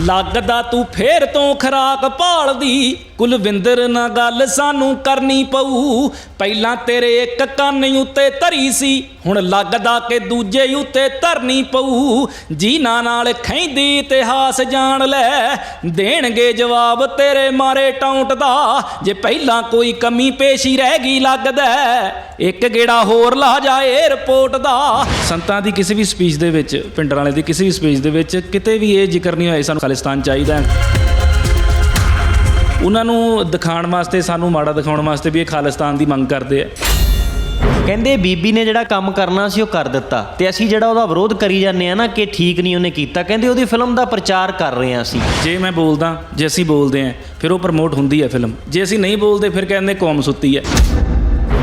ਲੱਗਦਾ ਤੂੰ ਫੇਰ ਤੋਂ ਖਰਾਕ ਭਾਲਦੀ। ਕੁਲਵਿੰਦਰ ਨਾਲ ਗੱਲ ਸਾਨੂੰ ਕਰਨੀ ਪਊ। ਪਹਿਲਾਂ ਤੇਰੇ ਇੱਕ ਕੰਨ ਉੱਤੇ ਧਰੀ ਸੀ, ਹੁਣ ਲੱਗਦਾ ਕਿ ਦੂਜੇ ਉੱਤੇ ਧਰਨੀ ਪਊ। ਜੀਨਾ ਨਾਲ ਖੈਂਦੀ ਇਤਿਹਾਸ ਜਾਣ ਲੈ, ਦੇਣਗੇ ਜਵਾਬ ਤੇਰੇ ਮਾਰੇ ਟੌਂਟ ਦਾ। ਜੇ ਪਹਿਲਾਂ ਕੋਈ ਕਮੀ ਪੇਸ਼ੀ ਰਹਿ ਗਈ ਲੱਗਦਾ, ਇੱਕ ਗੇੜਾ ਹੋਰ ਲਾ ਜਾ 에어ਪੋਰਟ ਦਾ। ਸੰਤਾਂ ਦੀ ਕਿਸੇ ਵੀ ਸਪੀਚ ਦੇ ਵਿੱਚ ਪਿੰਡਰ ਵਾਲੇ ਦੀ ਕਿਸੇ ਵੀ ਸਪੀਚ ਦੇ ਵਿੱਚ ਕਿਤੇ ਵੀ ਇਹ ਜ਼ਿਕਰ ਨਹੀਂ ਹੋਇਆ ਸਾਨੂੰ। ਖਾਲਿਸਤਾਨ ਚਾਹੀਦਾ ਹੈ। ਉਹਨਾਂ ਨੂੰ ਦਿਖਾਉਣ ਵਾਸਤੇ ਸਾਨੂੰ ਮਾੜਾ ਦਿਖਾਉਣ ਵਾਸਤੇ ਵੀ ਇਹ ਖਾਲਿਸਤਾਨ ਦੀ ਮੰਗ ਕਰਦੇ ਆ। ਕਹਿੰਦੇ ਬੀਬੀ ਨੇ ਜਿਹੜਾ ਕੰਮ ਕਰਨਾ ਸੀ ਉਹ ਕਰ ਦਿੱਤਾ। ਤੇ ਅਸੀਂ ਜਿਹੜਾ ਉਹਦਾ ਵਿਰੋਧ ਕਰੀ ਜਾਂਦੇ ਆ ਨਾ ਕਿ ਠੀਕ ਨਹੀਂ ਉਹਨੇ ਕੀਤਾ। ਕਹਿੰਦੇ ਉਹਦੀ ਫਿਲਮ ਦਾ ਪ੍ਰਚਾਰ ਕਰ ਰਹੇ ਆ ਅਸੀਂ। ਜੇ ਮੈਂ ਬੋਲਦਾ ਜੇ ਅਸੀਂ ਬੋਲਦੇ ਆ ਫਿਰ ਉਹ ਪ੍ਰਮੋਟ ਹੁੰਦੀ ਹੈ ਫਿਲਮ। ਜੇ ਅਸੀਂ ਨਹੀਂ ਬੋਲਦੇ ਫਿਰ ਕਹਿੰਦੇ ਕੌਮ ਸੁੱਤੀ ਹੈ।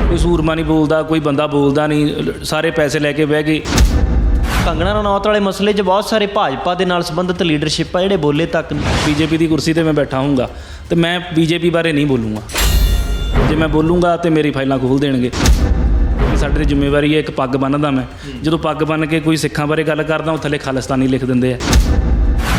ਕੋਈ ਸੂਰਮਾ ਨਹੀਂ ਬੋਲਦਾ ਕੋਈ ਬੰਦਾ ਬੋਲਦਾ ਨਹੀਂ ਸਾਰੇ ਪੈਸੇ ਲੈ ਕੇ ਬਹਿ ਗਏ। ਕੰਗਣਾ ਰਣੌਤ ਵਾਲੇ ਮਸਲੇ 'ਚ ਬਹੁਤ ਸਾਰੇ ਭਾਜਪਾ ਦੇ ਨਾਲ ਸੰਬੰਧਿਤ ਲੀਡਰਸ਼ਿਪ ਆ ਜਿਹੜੇ ਬੋਲੇ ਤੱਕ ਨਹੀਂ ਬੀਜੇਪੀ ਦੀ ਕੁਰਸੀ ਤੇ ਮੈਂ ਬੈਠਾ ਹੂੰਗਾ ਤੇ ਮੈਂ ਬੀਜੇਪੀ ਬਾਰੇ ਨਹੀਂ ਬੋਲੂੰਗਾ। ਜੇ ਮੈਂ ਬੋਲੂੰਗਾ ਤੇ ਮੇਰੀ ਫਾਈਲਾਂ ਖੋਲ ਦੇਣਗੇ। ਕਿ ਸਾਡੇ ਤੇ ਜ਼ਿੰਮੇਵਾਰੀ ਹੈ ਇੱਕ ਪੱਗ ਬੰਨਦਾ ਮੈਂ। ਜਦੋਂ ਪੱਗ ਬੰਨ ਕੇ ਕੋਈ ਸਿੱਖਾਂ ਬਾਰੇ ਗੱਲ ਕਰਦਾ ਉਹ ਥੱਲੇ ਖਾਲਿਸਤਾਨੀ ਲਿਖ ਦਿੰਦੇ ਆ।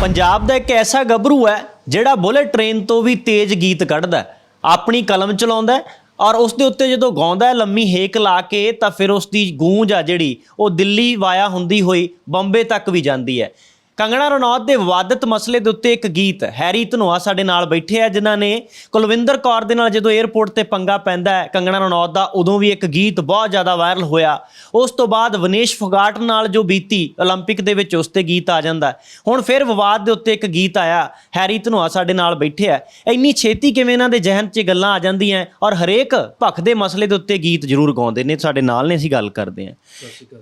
ਪੰਜਾਬ ਦਾ ਇੱਕ ਐਸਾ ਗੱਭਰੂ ਹੈ ਜਿਹੜਾ ਬੁਲੇਟ ਟ੍ਰੇਨ ਤੋਂ ਵੀ ਤੇਜ਼ ਗੀਤ ਕੱਢਦਾ। ਆਪਣੀ ਕਲਮ ਚਲਾਉਂਦਾ ਔਰ ਉਸ ਦੇ ਉੱਤੇ ਜਦੋਂ ਗਾਉਂਦਾ ਹੈ ਲੰਮੀ ਹੇਕ ਲਾ ਕੇ, ਤਾਂ ਫਿਰ ਉਸ ਦੀ ਗੂੰਜ ਆ ਜਿਹੜੀ, ਉਹ ਦਿੱਲੀ ਵਾਇਆ ਹੁੰਦੀ ਹੋਈ ਬੰਬੇ ਤੱਕ ਵੀ ਜਾਂਦੀ ਹੈ। ਕੰਗਣਾ ਰਣੌਤ ਦੇ ਵਿਵਾਦਤ ਮਸਲੇ ਦੇ ਉੱਤੇ ਇੱਕ ਗੀਤ ਹੈਰੀ ਧਨੋਆ ਸਾਡੇ ਨਾਲ ਬੈਠੇ ਆ ਜਿਨ੍ਹਾਂ ਨੇ ਕੁਲਵਿੰਦਰ ਕੌਰ ਦੇ ਨਾਲ ਜਦੋਂ 에ਅਰਪੋਰਟ ਤੇ ਪੰਗਾ ਪੈਂਦਾ ਕੰਗਣਾ ਰਣੌਤ ਦਾ ਉਦੋਂ ਵੀ ਇੱਕ ਗੀਤ ਬਹੁਤ ਜ਼ਿਆਦਾ ਵਾਇਰਲ ਹੋਇਆ। ਉਸ ਤੋਂ ਬਾਅਦ ਵਿਨੇਸ਼ ਫੋਗਾਟ ਨਾਲ ਜੋ ਬੀਤੀ 올림픽 ਦੇ ਵਿੱਚ ਉਸ ਤੇ ਗੀਤ ਆ ਜਾਂਦਾ ਹੁਣ ਫਿਰ ਵਿਵਾਦ ਦੇ ਉੱਤੇ ਇੱਕ ਗੀਤ ਆਇਆ ਹੈਰੀ ਧਨੋਆ ਸਾਡੇ ਨਾਲ ਬੈਠੇ ਆ। ਇੰਨੀ ਛੇਤੀ ਕਿਵੇਂ ਇਹਨਾਂ ਦੇ ਜ਼ਿਹਨ 'ਚ ਗੱਲਾਂ ਆ ਜਾਂਦੀਆਂ ਔਰ ਹਰੇਕ ਭਖ ਦੇ ਮਸਲੇ ਦੇ ਉੱਤੇ ਗੀਤ ਜ਼ਰੂਰ ਗਾਉਂਦੇ ਨੇ। ਸਾਡੇ ਨਾਲ ਨੇ ਅਸੀਂ ਗੱਲ ਕਰਦੇ ਆ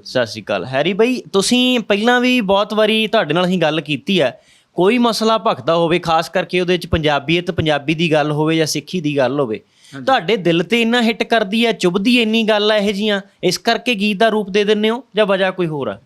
ਸਤਿ ਸ਼੍ਰੀ ਅਕਾਲ ਹੈਰੀ ਭਾਈ ਤੁਸੀਂ ਪਹਿਲਾਂ ਵੀ ਬਹੁਤ ਵਾਰੀ ਤੁਹਾਡੇ ਨਾਲ ਅਸੀਂ ਗੱਲ ਕੀਤੀ ਹੈ। ਕੋਈ ਮਸਲਾ ਭਖਦਾ ਹੋਵੇ ਖਾਸ ਕਰਕੇ ਉਹਦੇ ਵਿੱਚ ਪੰਜਾਬੀਅਤ ਪੰਜਾਬੀ ਦੀ ਗੱਲ ਹੋਵੇ ਜਾਂ ਸਿੱਖੀ ਦੀ ਗੱਲ ਹੋਵੇ ਤੁਹਾਡੇ ਦਿਲ ਤੇ ਇੰਨਾ ਹਿੱਟ ਕਰਦੀ ਹੈ ਚੁਭਦੀ ਇੰਨੀ ਗੱਲ ਹੈ ਇਹ ਜੀਆਂ ਇਸ ਕਰਕੇ ਗੀਤ ਦਾ ਰੂਪ ਦੇ ਦਿੰਦੇ ਹੋ ਜਾਂ ਵਜ੍ਹਾ ਕੋਈ ਹੋਰ ਆ?